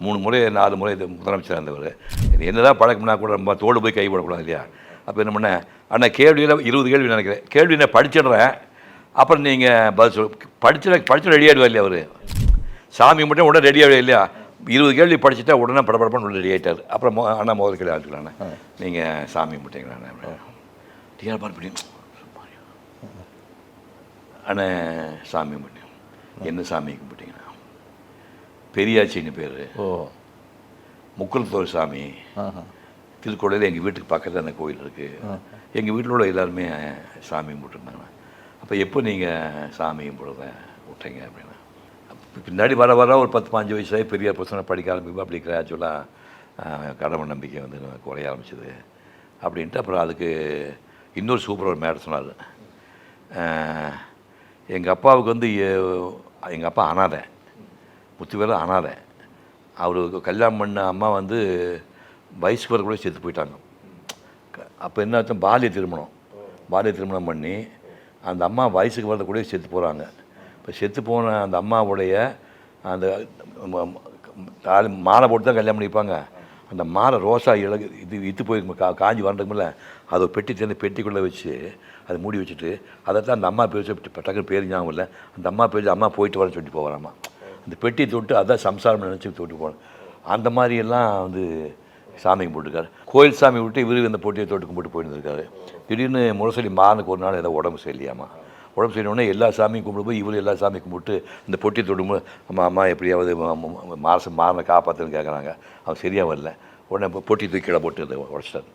மூணு முறை நாலு முறை இது முதலமைச்சராக இருந்தவர் என்னதான் பழக்கம்னா கூட நம்ம தோடு போய் கை போடக்கூடாது இல்லையா? அப்போ என்ன பண்ணேன் அண்ணா கேள்வியில் இருபது கேள்வி நினைக்கிறேன். கேள்வி நான் படிச்சிடுறேன். அப்புறம் நீங்கள் பதில் சொல் படிச்சு படிச்சு ரெடி ஆகிடுவா இல்லையா அவர்? சாமி மட்டும் உடனே ரெடி ஆகிடுவா இல்லையா? இருபது கேள்வி படிச்சுட்டா உடனே படப்படப்பன்னு ரெடி ஆகிட்டார் அப்புறம் அண்ணா முதல் கேள்வி ஆகிட்டுக்கலாண்ணே நீங்கள் சாமி முட்டைங்களாண்ணே டிஆர் பார்ப்படி அண்ணே சாமி மட்டும் என்ன சாமி கும்பிட்டீங்கண்ணா பெரியாச்சின்னு பேர். ஓ. முக்குளத்தோர் சாமி. திருக்கோடையில் எங்கள் வீட்டுக்கு பக்கத்தில் அந்த கோயில் இருக்குது எங்கள் வீட்டில் உள்ள எல்லாருமே சாமி கும்பிட்டுருந்தாங்க. அப்போ எப்போ நீங்கள் சாமி கும்பிடுறத விட்டீங்க அப்படின்னா? அப்ப பின்னாடி வர வர ஒரு பத்து பாஞ்சு வயசுல பெரிய பிரச்சனை படிக்க ஆரம்பிக்கும் அப்படி கிராஜுவலாக கடவுள் நம்பிக்கை வந்து குறைய ஆரம்பிச்சது. அப்படின்ட்டு அப்புறம் அதுக்கு இன்னொரு சூப்பர் ஒரு மேடம் சொன்னார். எங்கள் அப்பாவுக்கு வந்து எங்கள் அப்பா அனாதை. முத்துவேல அனாதை. அவருக்கு கல்யாணம் பண்ண அம்மா வந்து வயசுக்கு வர கூட செத்து போயிட்டாங்க. அப்போ என்ன அர்த்தம் பாலிய திருமணம். பாலிய திருமணம் பண்ணி அந்த அம்மா வயசுக்கு வரத கூட செத்து போகிறாங்க இப்போ செத்து போன அந்த அம்மாவுடைய அந்த தாலி மாலை போட்டு தான் கல்யாணம் பண்ணிப்பாங்க. அந்த மாலை ரோசா இலகு இது இத்து போயிருக்கும் கா காஞ்சி வரணுக்குமில்ல அதை பெட்டி திறந்து பெட்டிக்குள்ளே வச்சு அதை மூடி வச்சுட்டு அதை தான் அந்த அம்மா பேர் டக்குன்னு டக்குனு பேர் ஞாபகம் இல்லை. அந்த அம்மா பேர் அம்மா போயிட்டு வரேன்னு சொல்லிட்டு போகிறாம்மா இந்த பெட்டி தொட்டு அதான் சம்சாரம் நினச்சி தொட்டு போனேன். அந்த மாதிரியெல்லாம் வந்து சாமி கும்பிட்டுருக்காரு. கோயில் சாமி விட்டு இவரு இந்த பொட்டியை தொட்டு கும்பிட்டு போயிருந்துருக்காரு. திடீர்னு முரசொலி மாறனுக்கு ஒரு நாள் ஏதோ உடம்பு சரியில்லையாமா. உடம்பு சரியில்லைன்னா எல்லா சாமியும் கும்பிட்டு போய் இவரு எல்லா சாமியும் கும்பிட்டு இந்த பொட்டி தொடும்போது அம்மா அம்மா எப்படியாவது மாசம் மாறனை காப்பாற்றுன்னு கேட்குறாங்க அவன் சரியாக வரல. உடனே பொட்டி தூக்கி போட்டு உடச்சிட்டாரு.